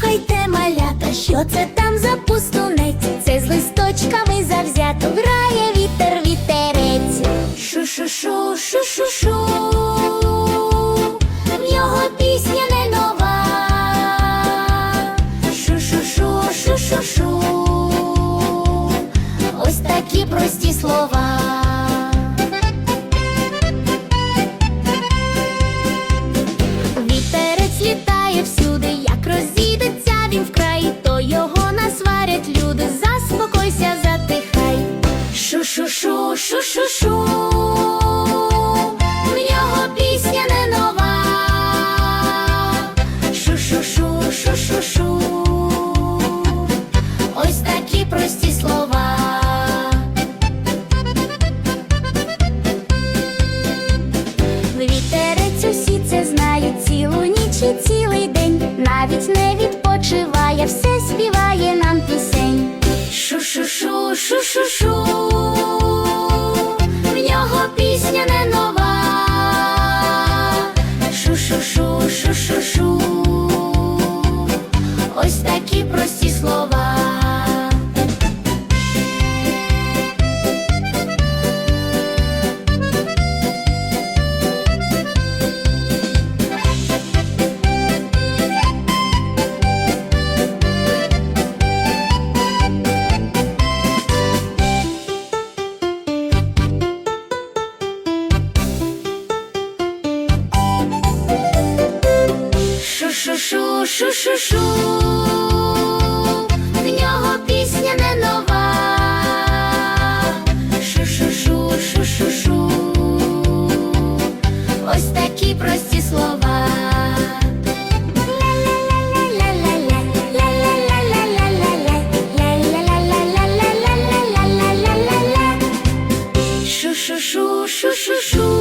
Послухайте малята, що це там за пустунець, це з листочками завзято грає вітер, вітерець. Шу-шу-шу, шу-шу-шу то його насварять люди. Заспокойся, затихай. Шу-шу-шу, шу-шу-шу, в нього пісня не нова. Шу-шу-шу, ось такі прості слова. Вітерець усі це цілу ніч і цілий день, навіть не від все співає нам пісень. Шу-шу-шу, шу-шу-шу. В нього пісня не нова. Шу-шу-шу, шу-шу-шу. Шу-шу-шу, шу-шу-шу. В нього пісня не нова. Шу-шу-шу, шу-шу-шу. Ось такі прості слова. Шу-шу-шу, шу-шу-шу.